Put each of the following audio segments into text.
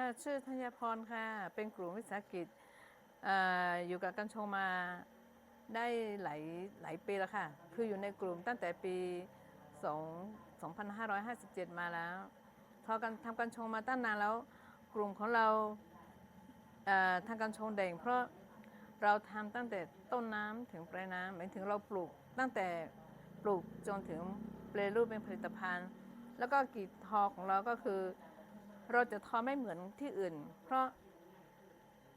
ค่ะชื่อธัญพรค่ะ เป็นกลุ่มวิสาหกิจออยู่กับกัญชงมาได้หลายหลายปีแล้วค่ะ คืออยู่ในกลุ่มตั้งแต่ปี 2 2557 มาแล้วทอกันทำกัญชงมาตั้งนานแล้ว กลุ่มของเราทางกัญชงเด่งเพราะเราทำตั้งแต่ต้นน้ำถึงปลายน้ำหมายถึงเราปลูกตั้งแต่ปลูกจนถึงเปลรูปเป็นผลิตภัณฑ์ แล้วก็กีดทอของเราก็คือ เราจะทอไม่เหมือนที่อื่น เพราะ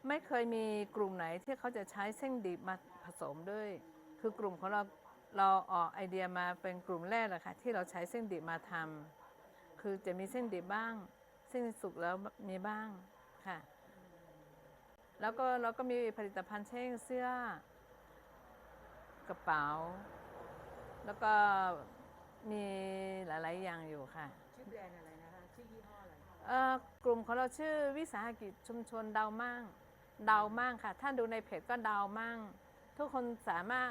ไม่เคยมีกลุ่มไหนที่เขาจะใช้เส้นดิบมาผสมด้วย คือกลุ่มของเราเราออกไอเดียมาเป็นกลุ่มแรกเลยค่ะที่เราใช้เส้นดิบมาทำคือจะมีเส้นดิบบ้าง เส้นสุกแล้วมีบ้างค่ะ แล้วก็เราก็มีผลิตภัณฑ์เช่นเสื้อกระเป๋า แล้วก็มีหลาย ๆ อย่างอยู่ค่ะ ชื่อแบรนด์อะไรนะคะ ชื่อยี่ห้ออะไรเอ่อ กลุ่มของเราชื่อวิสาหกิจชุมชนดาวมั่งดาวมั่งค่ะถ้าดูในเพจก็ดาวมั่ง ทุกคนสามารถ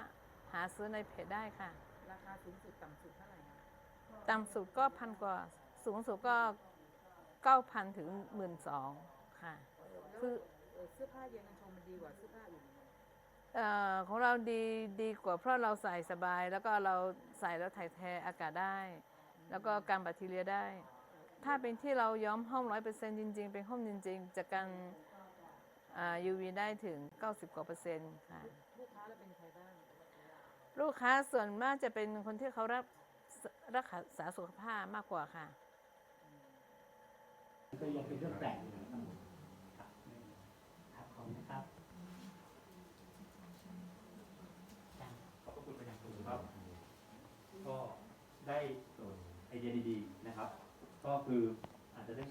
หาซื้อในเพจได้ค่ะ ราคาสูงสุดต่ำสุดเท่าไหร่คะต่ำสุดก็พันกว่า สูงสุดก็เก้าพันถึงหมื่นสองค่ะแล้วคือเอ่อเสื้อผ้าเย็นกันชงมันดีกว่าเสื้อผ้าอื่นยังไงเอ่อของเราดีดีกว่าเพราะเราใส่สบาย แล้วก็เราใส่แล้วถ่ายเทอากาศได้ แล้วก็การแบคทีเรียได้ ถ้าเป็นที่เราย้อมห้อมร้อยเปอร์เซ็นต์จริง ๆ เป็นห้อมจริง ๆจะกันอ่า UV ได้ถึง 90กว่าเปอร์เซ็นต์ค่ะ ลูกค้าเราเป็นใครบ้าง ลูกค้าส่วนมากจะเป็นคนที่เขารับรักษาสุขภาพมากกว่าค่ะ ก็ยังเป็นเรื่องแปลกอยู่นะครับครับครับขอบคุณนะครับขอบพระคุณเป็นอย่างสูงครับ ก็ได้ไอเดียดีๆนะครับ ก็คืออาจจะได้